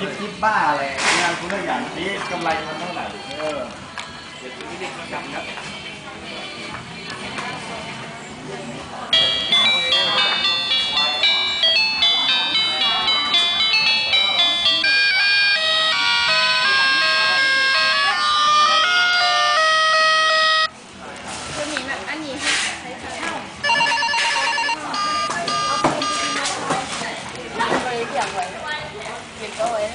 คิดคิดบ้าอะไรงานคุณเรื่องอย่างนี้กำไรมันเท่าไหร่เออเดี๋ยวนี้เด็กจำครับอย่างไ位。 어, 너왜